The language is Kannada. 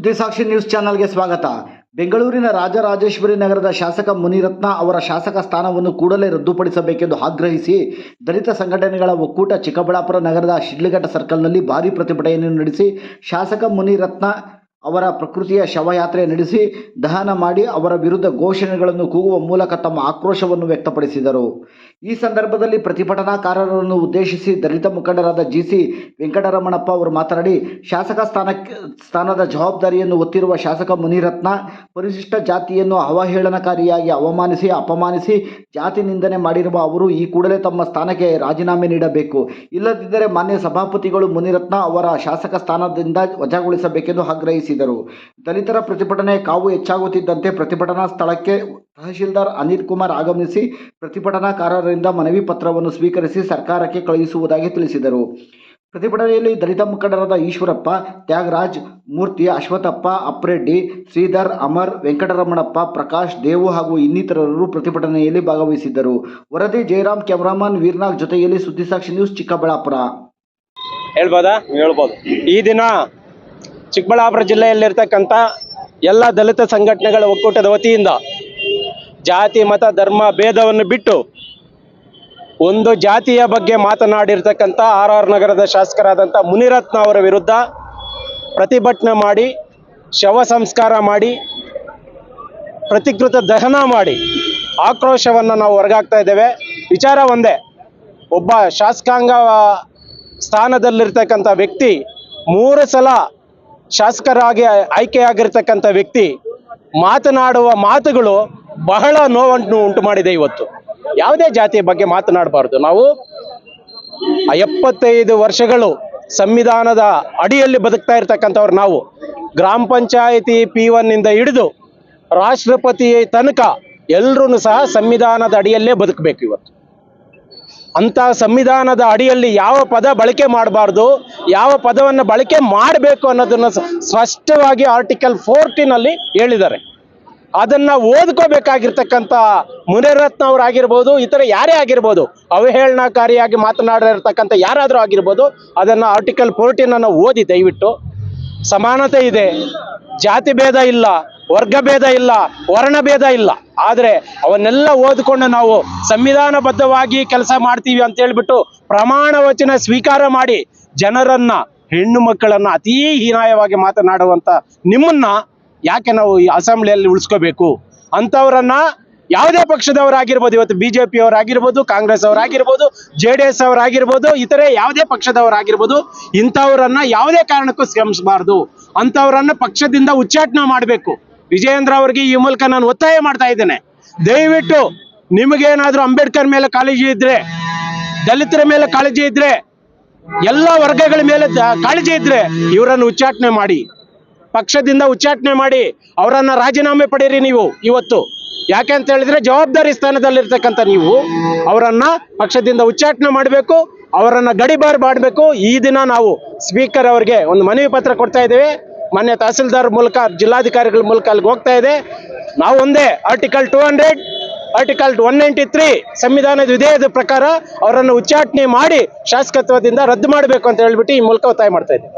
ಸುದ್ದಿಸಾಕ್ಷಿ ನ್ಯೂಸ್ ಚಾನಲ್ಗೆ ಸ್ವಾಗತ. ಬೆಂಗಳೂರಿನ ರಾಜರಾಜೇಶ್ವರಿ ನಗರದ ಶಾಸಕ ಮುನಿರತ್ನ ಅವರ ಶಾಸಕ ಸ್ಥಾನವನ್ನು ಕೂಡಲೇ ರದ್ದುಪಡಿಸಬೇಕೆಂದು ಆಗ್ರಹಿಸಿ ದಲಿತ ಸಂಘಟನೆಗಳ ಒಕ್ಕೂಟ ಚಿಕ್ಕಬಳ್ಳಾಪುರ ನಗರದ ಶಿಡ್ಲಘಟ್ಟ ಸರ್ಕಲ್ನಲ್ಲಿ ಭಾರೀ ಪ್ರತಿಭಟನೆಯನ್ನು ನಡೆಸಿ ಶಾಸಕ ಮುನಿರತ್ನ ಅವರ ಪ್ರಕೃತಿಯ ಶವಯಾತ್ರೆ ನಡೆಸಿ ದಹನ ಮಾಡಿ ಅವರ ವಿರುದ್ಧ ಘೋಷಣೆಗಳನ್ನು ಕೂಗುವ ಮೂಲಕ ತಮ್ಮ ಆಕ್ರೋಶವನ್ನು ವ್ಯಕ್ತಪಡಿಸಿದರು. ಈ ಸಂದರ್ಭದಲ್ಲಿ ಪ್ರತಿಭಟನಾಕಾರರನ್ನು ಉದ್ದೇಶಿಸಿ ದಲಿತ ಮುಖಂಡರಾದ ಜಿ ಸಿ ವೆಂಕಟರಮಣಪ್ಪ ಅವರು ಮಾತನಾಡಿ, ಶಾಸಕ ಸ್ಥಾನಕ್ಕೆ, ಸ್ಥಾನದ ಜವಾಬ್ದಾರಿಯನ್ನು ಹೊತ್ತಿರುವ ಶಾಸಕ ಮುನಿರತ್ನ ಪರಿಶಿಷ್ಟ ಜಾತಿಯನ್ನು ಅವಹೇಳನಕಾರಿಯಾಗಿ ಅವಮಾನಿಸಿ, ಅಪಮಾನಿಸಿ ಜಾತಿ ನಿಂದನೆ ಮಾಡಿರುವ ಅವರು ಈ ಕೂಡಲೇ ತಮ್ಮ ಸ್ಥಾನಕ್ಕೆ ರಾಜೀನಾಮೆ ನೀಡಬೇಕು. ಇಲ್ಲದಿದ್ದರೆ ಮಾನ್ಯ ಸಭಾಪತಿಗಳು ಮುನಿರತ್ನ ಅವರ ಶಾಸಕ ಸ್ಥಾನದಿಂದ ವಜಾಗೊಳಿಸಬೇಕೆಂದು ಆಗ್ರಹಿಸಿದರು ದಲಿತರ ಪ್ರತಿಭಟನೆ ಕಾವು ಹೆಚ್ಚಾಗುತ್ತಿದ್ದಂತೆ ಪ್ರತಿಭಟನಾ ಸ್ಥಳಕ್ಕೆ ತಹಶೀಲ್ದಾರ್ ಅನಿಲ್ ಕುಮಾರ್ ಆಗಮಿಸಿ ಪ್ರತಿಭಟನಾಕಾರರಿಂದ ಮನವಿ ಪತ್ರವನ್ನು ಸ್ವೀಕರಿಸಿ ಸರ್ಕಾರಕ್ಕೆ ಕಳುಹಿಸುವುದಾಗಿ ತಿಳಿಸಿದರು. ಪ್ರತಿಭಟನೆಯಲ್ಲಿ ದಲಿತ ಮುಖಂಡರಾದ ಈಶ್ವರಪ್ಪ ತ್ಯಾಗರಾಜ್ ಮೂರ್ತಿ ಅಶ್ವಥಪ್ಪ ಅಪ್ರೆಡ್ಡಿ ಶ್ರೀಧರ್ ಅಮರ್ ವೆಂಕಟರಮಣಪ್ಪ ಪ್ರಕಾಶ್ ದೇವು ಹಾಗೂ ಇನ್ನಿತರರು ಪ್ರತಿಭಟನೆಯಲ್ಲಿ ಭಾಗವಹಿಸಿದ್ದರು. ವರದಿ ಜಯರಾಮ್ ಕ್ಯಾಮರಾಮನ್ ವೀರ್ನಾಗ್ ಜೊತೆಯಲ್ಲಿ ಸುದ್ದಿಸಾಕ್ಷಿ ನ್ಯೂಸ್ ಚಿಕ್ಕಬಳ್ಳಾಪುರ. ಹೇಳ್ಬೋದಾ? ಹೇಳ್ಬೋದು. ಈ ದಿನ ಚಿಕ್ಕಬಳ್ಳಾಪುರ ಜಿಲ್ಲೆಯಲ್ಲಿರ್ತಕ್ಕಂಥ ಎಲ್ಲ ದಲಿತ ಸಂಘಟನೆಗಳ ಒಕ್ಕೂಟದ ವತಿಯಿಂದ ಜಾತಿ, ಮತ, ಧರ್ಮ, ಭೇದವನ್ನು ಬಿಟ್ಟು ಒಂದು ಜಾತಿಯ ಬಗ್ಗೆ ಮಾತನಾಡಿರ್ತಕ್ಕಂಥ ಆರ್ ಆರ್ ನಗರದ ಶಾಸಕರಾದಂಥ ಮುನಿರತ್ನ ಅವರ ವಿರುದ್ಧ ಪ್ರತಿಭಟನೆ ಮಾಡಿ, ಶವ ಸಂಸ್ಕಾರ ಮಾಡಿ, ಪ್ರತಿಕೃತ ದಹನ ಮಾಡಿ ಆಕ್ರೋಶವನ್ನು ನಾವು ಹೊರಗಾಗ್ತಾ ಇದ್ದೇವೆ. ವಿಚಾರ ಒಂದೇ, ಒಬ್ಬ ಶಾಸಕಾಂಗ ಸ್ಥಾನದಲ್ಲಿರ್ತಕ್ಕಂಥ ವ್ಯಕ್ತಿ ಮೂರು ಸಲ ಶಾಸಕರಾಗಿ ಆಯ್ಕೆಯಾಗಿರ್ತಕ್ಕಂಥ ವ್ಯಕ್ತಿ ಮಾತನಾಡುವ ಮಾತುಗಳು ಬಹಳ ನೋವನ್ನು ಉಂಟು ಮಾಡಿದೆ ಇವತ್ತು. ಯಾವುದೇ ಜಾತಿಯ ಬಗ್ಗೆ ಮಾತನಾಡಬಾರ್ದು. ನಾವು ಎಪ್ಪತ್ತೈದು ವರ್ಷಗಳು ಸಂವಿಧಾನದ ಅಡಿಯಲ್ಲಿ ಬದುಕ್ತಾ ಇರ್ತಕ್ಕಂಥವ್ರು ನಾವು. ಗ್ರಾಮ ಪಂಚಾಯಿತಿ ಪಿ ಒನ್ನಿಂದ ಹಿಡಿದು ರಾಷ್ಟ್ರಪತಿ ತನಕ ಎಲ್ಲರೂ ಸಹ ಸಂವಿಧಾನದ ಅಡಿಯಲ್ಲೇ ಬದುಕಬೇಕು ಇವತ್ತು. ಅಂತ ಸಂವಿಧಾನದ ಅಡಿಯಲ್ಲಿ ಯಾವ ಪದ ಬಳಕೆ ಮಾಡಬಾರ್ದು? ಯಾವ ಪದವನ್ನು ಬಳಕೆ ಮಾಡಬೇಕು ಅನ್ನೋದನ್ನ ಸ್ಪಷ್ಟವಾಗಿ ಆರ್ಟಿಕಲ್ ಫೋರ್ಟೀನಲ್ಲಿ ಹೇಳಿದ್ದಾರೆ. ಅದನ್ನ ಓದ್ಕೋಬೇಕಾಗಿರ್ತಕ್ಕಂಥ ಮುನಿರತ್ನ ಅವರಾಗಿರ್ಬೋದು ಇತರ ಯಾರೇ ಆಗಿರ್ಬೋದು, ಅವಹೇಳನಕಾರಿಯಾಗಿ ಮಾತನಾಡಿರ್ತಕ್ಕಂಥ ಯಾರಾದರೂ ಆಗಿರ್ಬೋದು, ಅದನ್ನ ಆರ್ಟಿಕಲ್ ಫೋರ್ಟೀನ್ ಅನ್ನು ಓದಿ ದಯವಿಟ್ಟು. ಸಮಾನತೆ ಇದೆ. ಜಾತಿ ಭೇದ ಇಲ್ಲ, ವರ್ಗ ಭೇದ ಇಲ್ಲ, ವರ್ಣ ಭೇದ ಇಲ್ಲ. ಆದರೆ ಅವನ್ನೆಲ್ಲ ಓದಿಕೊಂಡು ನಾವು ಸಂವಿಧಾನಬದ್ಧವಾಗಿ ಕೆಲಸ ಮಾಡ್ತೀವಿ ಅಂತ ಹೇಳ್ಬಿಟ್ಟು ಪ್ರಮಾಣ ವಚನ ಸ್ವೀಕಾರ ಮಾಡಿ ಜನರನ್ನ, ಹೆಣ್ಣು ಮಕ್ಕಳನ್ನ ಅತೀ ಹೀನಾಯವಾಗಿ ಮಾತನಾಡುವಂತ ನಿಮ್ಮನ್ನ ಯಾಕೆ ನಾವು ಈ ಅಸೆಂಬ್ಲಿಯಲ್ಲಿ ಉಳಿಸ್ಕೋಬೇಕು? ಅಂಥವ್ರನ್ನ ಯಾವುದೇ ಪಕ್ಷದವರಾಗಿರ್ಬೋದು, ಇವತ್ತು ಬಿ ಜೆ ಅವರಾಗಿರ್ಬೋದು ಕಾಂಗ್ರೆಸ್ ಅವರಾಗಿರ್ಬೋದು ಜೆ ಡಿ ಎಸ್ ಅವರಾಗಿರ್ಬೋದು ಇತರೆ ಯಾವುದೇ ಪಕ್ಷದವರಾಗಿರ್ಬೋದು, ಇಂಥವ್ರನ್ನ ಯಾವುದೇ ಕಾರಣಕ್ಕೂ ಶ್ರಮಿಸಬಾರ್ದು ಅಂಥವ್ರನ್ನ ಪಕ್ಷದಿಂದ ಉಚ್ಚಾಟನೆ ಮಾಡಬೇಕು. ವಿಜಯೇಂದ್ರ ಅವರಿಗೆ ಈ ಮೂಲಕ ನಾನು ಒತ್ತಾಯ ಮಾಡ್ತಾ ಇದ್ದೇನೆ. ದಯವಿಟ್ಟು ನಿಮಗೇನಾದ್ರೂ ಅಂಬೇಡ್ಕರ್ ಮೇಲೆ ಕಾಳಜಿ ಇದ್ರೆ, ದಲಿತರ ಮೇಲೆ ಕಾಳಜಿ ಇದ್ರೆ ಎಲ್ಲ ವರ್ಗಗಳ ಮೇಲೆ ಕಾಳಜಿ ಇದ್ರೆ ಇವರನ್ನು ಉಚ್ಚಾಟನೆ ಮಾಡಿ. ಪಕ್ಷದಿಂದ ಉಚ್ಚಾಟನೆ ಮಾಡಿ ಅವರನ್ನ ರಾಜೀನಾಮೆ ಪಡೀರಿ ನೀವು ಇವತ್ತು. ಯಾಕೆ ಅಂತ ಹೇಳಿದ್ರೆ ಜವಾಬ್ದಾರಿ ಸ್ಥಾನದಲ್ಲಿರ್ತಕ್ಕಂಥ ನೀವು ಅವರನ್ನ ಪಕ್ಷದಿಂದ ಉಚ್ಚಾಟನೆ ಮಾಡಬೇಕು, ಅವರನ್ನ ಗಡಿಬಾರ್ ಮಾಡಬೇಕು. ಈ ದಿನ ನಾವು ಸ್ಪೀಕರ್ ಅವರಿಗೆ ಒಂದು ಮನವಿ ಪತ್ರ ಕೊಡ್ತಾ ಇದ್ದೇವೆ. ಮಾನ್ಯ ತಹಸೀಲ್ದಾರ್ ಮೂಲಕ, ಜಿಲ್ಲಾಧಿಕಾರಿಗಳ ಮೂಲಕ ಅಲ್ಲಿಗೆ ಹೋಗ್ತಾ ಇದೆ. ನಾವು ಒಂದೇ article two hundred article one ninety three ಸಂವಿಧಾನದ ವಿಧೇಯದ ಪ್ರಕಾರ ಅವರನ್ನು ಉಚ್ಚಾಟನೆ ಮಾಡಿ ಶಾಸಕತ್ವದಿಂದ ರದ್ದು ಮಾಡಬೇಕು ಅಂತ ಹೇಳ್ಬಿಟ್ಟು ಈ ಮೂಲಕ ಒತ್ತಾಯ ಮಾಡ್ತಾ ಇದ್ದೇವೆ